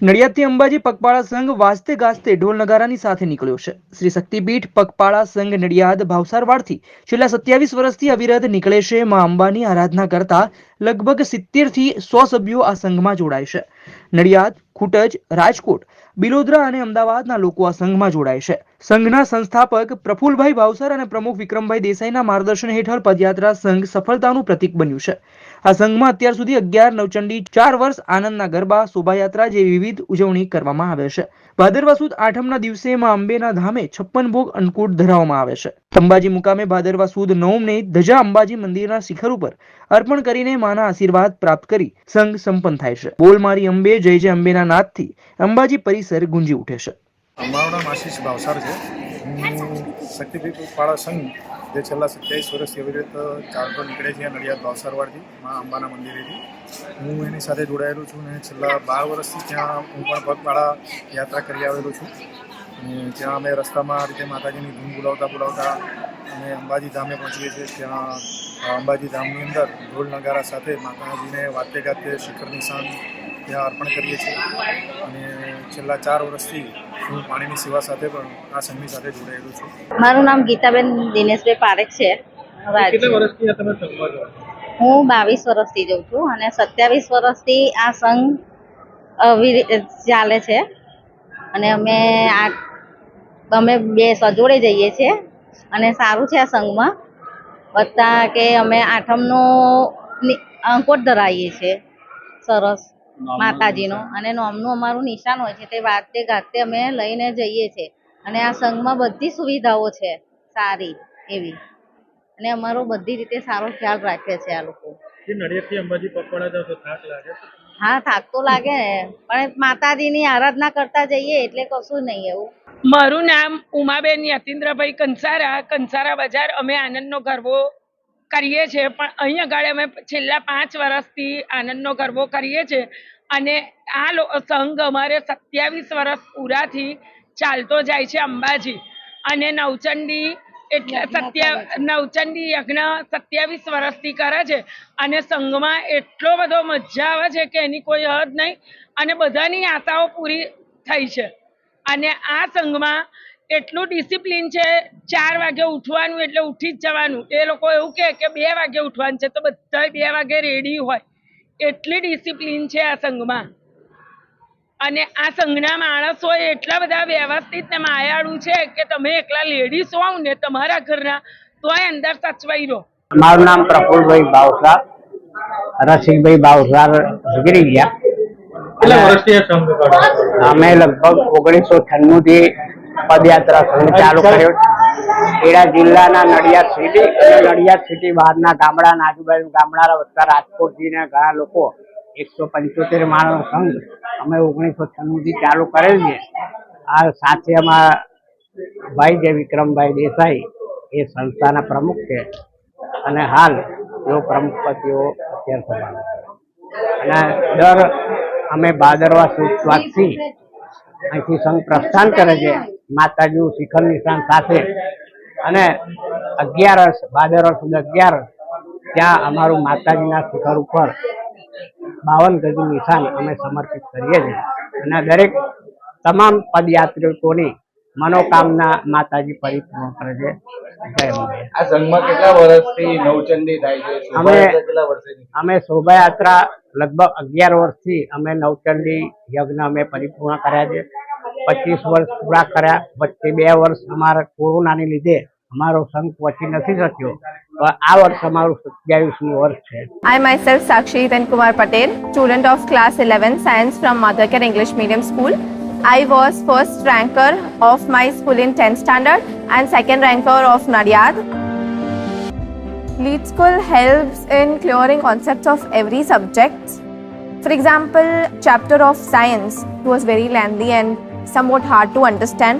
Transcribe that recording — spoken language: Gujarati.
નડિયાદથી અંબાજી પગપાળા સંઘ વાજતે ગાજતે ઢોલ નગારાની સાથે નીકળ્યો છે. શ્રી શક્તિપીઠ પગપાળા સંઘ નડિયાદ ભાવસારવાડથી છેલ્લા સત્યાવીસ વર્ષથી અવિરત નીકળે છે. મા અંબાની આરાધના કરતા લગભગ સિત્તેરથી સો સભ્યો આ સંઘમાં જોડાય નડિયાદ, ખૂટજ, રાજકોટ, બિલોદરા અને અમદાવાદના લોકો આ સંઘમાં જોડાય સંઘના સંસ્થાપક પ્રફુલભાઈ ભાવસર અને પ્રમુખ વિક્રમભાઈ દેસાઈના માર્ગદર્શન હેઠળ પદયાત્રા સંઘ સફળતાનું પ્રતીક બન્યું છે. આ સંઘમાં અત્યાર સુધી અગિયાર નવચંડી, ચાર વર્ષ આનંદના ગરબા, શોભાયાત્રા જેવી વિવિધ ઉજવણી કરવામાં આવે છે. ભાદરવા સુદ આઠમના દિવસે માં અંબેના ધામે છપ્પન ભોગ અન્નકૂટ ધરાવવામાં આવે છે. અંબાજી મુકામે ભાદરવા સુદ નવમને ધજા અંબાજી મંદિરના શિખર ઉપર અર્પણ કરીને માના આશીર્વાદ પ્રાપ્ત કરી સંઘ સંપન્ન થાય છે. બોલ મારી અંબે, જય જય અંબેના નાદથી અંબાજી પરિસર ગુંજી ઉઠે છે. મારું નામ આશીષ ભાવસાર છે. હું શક્તિપીઠ પાળા સંઘ, જે છેલ્લા સત્યાવીસ વર્ષથી રીતે ચાલતો નીકળે છે, નડિયાદ ભાવસારવાડથી, મા અંબાના મંદિરેથી. હું એની સાથે જોડાયેલું છું અને છેલ્લા બાર વર્ષથી ત્યાં હું પણ પગપાળા યાત્રા કરી આવેલો છું. ત્યાં અમે રસ્તામાં આ રીતે માતાજીની ધૂમ બોલાવતા બોલાવતા અમે અંબાજી ધામે પહોંચીએ છીએ. ત્યાં અંબાજી ધામની અંદર ઢોલ નગારા સાથે માતાજીને વાતે ગાતે શિખર નિશાન ત્યાં અર્પણ કરીએ છીએ. અને છેલ્લા ચાર વર્ષથી હું પાણીની સેવા સાથે પણ આ સંઘની સાથે જોડાયેલો છું. મારું નામ ગીતાબેન દિનેશભાઈ પારેખ છે. રાજ કેટલા વર્ષથી તમે સંઘમાં છો? હું બાવીસ વર્ષથી જઉં છું અને સત્યાવીસ વર્ષથી આ સંઘ ચાલે છે. અને અમે આ અમે બે સજોડે જઈએ છીએ. અને સારું છે આ સંઘમાં. વત્તા કે અમે આઠમનો નિ- અંકોટ ધરાવીએ છીએ. સરસ. માતાજીનો. અને નોમનું અમારું નિશાન હોય છે તે વાતે ગાતે અમે લઈને જઈએ છીએ. અને આ સંઘમાં બધી સુવિધાઓ છે. સારી એવી. અને અમારો બધી રીતે સારો ખ્યાલ રાખે છે આ લોકો. જે નડિયાદથી અંબાજી પગપાળા જાવ તો થાક લાગે? હા થાક તો લાગે ને. પણ માતાજીની આરાધના કરતા જઈએ એટલે કશું નહીં એવું. મારું નામ ઉમાબેન યતિન્દ્રભાઈ કંસારા. કંસારા બજાર અમે આનંદનો ગરબો કરીએ છીએ પણ અહીં આગળ અમે છેલ્લા પાંચ વર્ષથી આનંદનો ગરબો કરીએ છીએ. અને આ લો- સંઘ અમારે સત્યાવીસ વર્ષ પૂરાથી ચાલતો જાય છે અંબાજી. અને નવચંડી એટલે સત્યા નવચંડી યજ્ઞ સત્યાવીસ વર્ષથી કરે છે. અને સંઘમાં એટલો બધો મજા આવે છે કે એની કોઈ હદ નહીં. અને બધાની આશાઓ પૂરી થઈ છે. અને આ સંઘમાં એટલું ડિસિપ્લિન છે ચાર વાગે ઉઠવાનું એટલે ઉઠી જ જવાનું. એ લોકો એવું કહે કે બે વાગે ઉઠવાનું છે તો બધા બે વાગે રેડી હોય. એટલી ડિસિપ્લિન છે આ સંઘમાં. અને આ સંઘના માણસો એટલા બધા વ્યવસ્થિત ને માયાળુ છે કે તમે એકલા લેડીઝ હોવ ને તમારા ઘરના તોય અંદર સચવાઈ રહો. મારું નામ પ્રફુલભાઈ ભાવસાર રસિકભાઈ બાવસાર ગુજરી ગયા. અમે લગભગ ઓગણીસો છન્નું થી પદયાત્રા સંઘ ચાલુ કર્યો. ખેડા જિલ્લાના નડિયાદ સિટી અને નડિયાદ સિટી બહારના ગામડાના આજુબાજુ ગામડા વત્તા રાજકોટથી ને ઘણા લોકો એકસો પંચોતેર માણસ સંઘ અમે ઓગણીસો છન્નું થી ચાલુ કરેલ છે. આ સાથે અમારા ભાઈ જે વિક્રમભાઈ દેસાઈ, એ સંસ્થાના પ્રમુખ છે. અને હાલ તેઓ પ્રમુખ પતિઓ અત્યાર છે. અને દર અમે ભાદરવા સુદ અહીંથી સંઘ પ્રસ્થાન કરે છે, માતાજીનું શિખર નિશાન સાથે. અને અગિયારસ ભાદરવા સુદ અગિયારસ ત્યાં અમારું માતાજીના શિખર ઉપર બાવન ગજનું નિશાન અમે સમર્પિત કરીએ છીએ. અને દરેક તમામ પદયાત્રિકોની મનોકામના માતાજી પરિપૂર્ણ કરે છે. આ સંઘમાં કેટલા વર્ષથી નવચંડી થાય છે? અમે શોભાયાત્રા કેટલા વર્ષથી અમે શોભાયાત્રા લગભગ અગિયાર વર્ષથી અમે નવચંડી યજ્ઞ અમે પરિપૂર્ણ કર્યા છે. પચીસ વર્ષ પૂરા કર્યા. વચ્ચે બે વર્ષ અમારા કોરોનાને લીધે અમારો સંઘ પહોંચી નથી શક્યો. આ વર્ષ અમારું સત્યાવીસમું વર્ષ છે I myself Sakshi Hitan Kumar Patel, student of class 11 science from Mothercare English Medium School. I was first ranker of my school in 10th standard and second ranker of Nadiad. Lead School helps in clearing concepts of every subject. For example, chapter of science was very lengthy and somewhat hard to understand.